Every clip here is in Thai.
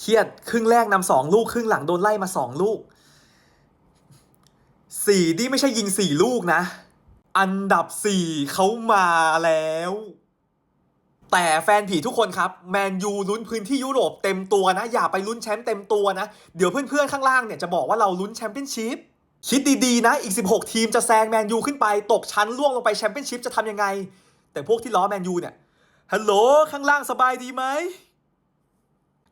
เครียดครึ่งแรกนำสองลูกครึ่งหลังโดนไล่มาสองลูกสี่นี่ไม่ใช่ยิงสี่ลูกนะ อันดับสี่เขามาแล้ว แต่แฟนผีทุกคนครับ แมนยูลุ้นพื้นที่ยุโรปเต็มตัวนะ อย่าไปลุ้นแชมป์เต็มตัวนะ เดี๋ยวเพื่อนๆข้างล่างเนี่ยจะบอกว่าเราลุ้นแชมเปี้ยนชิพคิดดีๆนะ อีก 16 ทีมจะแซงแมนยูขึ้นไป ตกชั้นล่วงลงไปแชมเปี้ยนชิพจะทำยังไง แต่พวกที่ล้อแมนยูเนี่ยฮัลโหลข้างล่างสบายดีไหม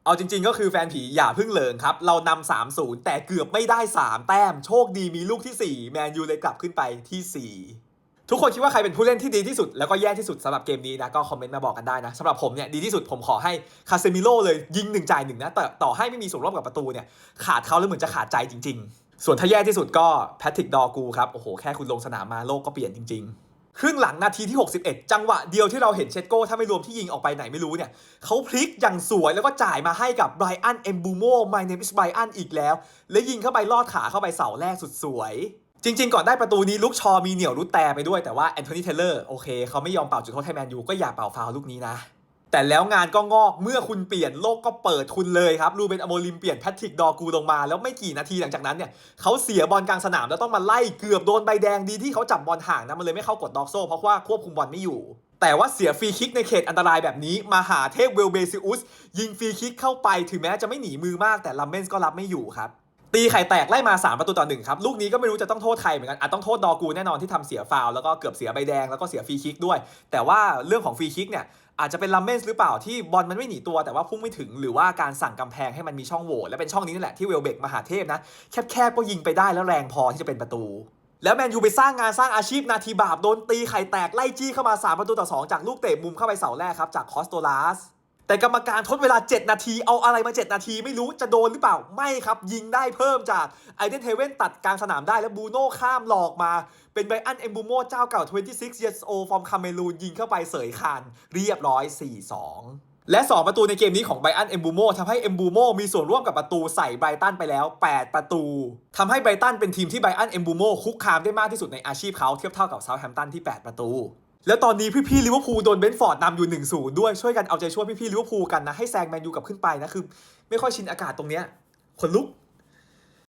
เอาจริงๆ ก็คือแฟนผีอย่าเพิ่งเหลิงครับ เรานำ3 0แต่เกือบไม่ได้ 3 แต้ม โชคดีมีลูกที่ 4 แมนยูเลยกลับขึ้นไปที่ 4 ทุกคนคิดว่าใครเป็นผู้เล่นที่ดีที่สุด แล้วก็แย่ที่สุดสำหรับเกมนี้นะ ก็คอมเมนต์มาบอกกันได้นะสำหรับผมเนี่ยดีที่สุดผมขอให้คาเซมิโร่เลยยิงหนึ่งจ่ายหนึ่งนะแต่ต่อให้ไม่มีส่วนร่วมกับประตูเนี่ยขาดเขาแล้วเหมือนจะขาดใจจริง ๆ ส่วนถ้าแย่ที่สุดก็แพทริกดอร์กูครับโอ้โหแค่คุณลงสนามมาโลกก็เปลี่ยนจริง ๆ ครึ่งหลังนาทีที่ 61 จังหวะเดียวที่เราเห็นเชตโก้ถ้าไม่รวมที่ยิงออกไปไหนไม่รู้เนี่ยเขาพลิกอย่างสวยแล้วก็จ่ายมาให้กับไบรอันเอมบูโมไมเนมิสไบรอันอีกแล้ว และยิงเข้าไปลอดขาเข้าไปเสาแรกสุดสวย จริง ๆ ก่อนได้ประตูนี้ลุกชอมีเหนียวรุดแต่ไปด้วยแต่ว่าแอนโทนีเทเลอร์โอเคเขาไม่ยอมเป่าจุดโทษให้แมนยูก็อย่าเป่าฟาวล์ลูกนี้นะ แต่แล้วงานก็งอกเมื่อคุณเปลี่ยนโลกก็เปิดคุณเลยครับรูเบนอโมลิมเปลี่ยนแพทริกดอกูลงมา แล้วไม่กี่นาทีหลังจากนั้นเนี่ยเขาเสียบอลกลางสนามแล้วต้องมาไล่เกือบโดนใบแดงดีที่เขาจับบอลห่างนะมันเลยไม่เข้ากดดอกโซ่เพราะว่าควบคุมบอลไม่อยู่แต่ว่าเสียฟรีคิกในเขตอันตรายแบบนี้ มาหาเทพเวลเบซิอุส ยิงฟรีคิกเข้าไปถึงแม้จะไม่หนีมือมากแต่ลัมเมนส์ก็รับไม่อยู่ครับ ตีไข่แตกไล่มา 3 ประตูต่อหนึ่งครับ ลูกนี้ก็ไม่รู้จะต้องโทษใครเหมือนกันอาจต้องโทษดอกูแน่นอนที่ทำเสียฟาวแล้วก็เกือบเสียใบแดงแล้วก็เสียฟรีคิกด้วย แต่ว่าเรื่องของฟรีคิกเนี่ยอาจจะเป็นลัมเมนส์หรือเปล่าที่บอลมันไม่หนีตัวแต่ว่าพุ่งไม่ถึงหรือว่าการสั่งกำแพงให้มันมีช่องโหว่และเป็นช่องนี้นั่นแหละที่เวลเบกมหาเทพนะแคบๆก็ยิงไปได้แล้วแรงพอที่จะเป็นประตู แล้วแมนยูไปสร้างงานสร้างอาชีพนาทีบาปโดนตีไข่แตกไล่จี้เข้ามา3ประตูต่อ2จากลูกเตะมุมเข้าไปเสาแรกครับจากคอสโตลาส แต่กรรมการทดเวลา 7 นาที เอาอะไรมา 7 นาทีไม่รู้จะโดนหรือเปล่า ไม่ครับ ยิงได้เพิ่มจากไอเดนเทเว่นตัดกลางสนามได้แล้วบูโน่ข้ามหลอกมา เป็นไบอันเอมบูโมเจ้าเก่า 26 years old from คาเมรูนยิงเข้าไปเสยคานเรียบร้อย 4-2และ 2 ประตูในเกมนี้ของไบอันเอมบูโมทำให้เอมบูโมมีส่วนร่วมกับประตูใส่ไบรตันไปแล้ว 8 ประตูทำให้ไบรตันเป็นทีมที่ไบอันเอมบูโมคุกคามได้มากที่สุดในอาชีพเขาเทียบเท่ากับเซาท์แฮมป์ตันที่ 8 ประตู แล้วตอนนี้พี่ๆลิเวอร์พูลโดนเบนฟอร์ดนำอยู่1-0ด้วยช่วยกันเอาใจช่วยพี่ๆลิเวอร์พูลกันนะให้แซงแมนยูกลับขึ้นไปนะคือ ไม่ค่อยชินอากาศตรงเนี้ยขนลุก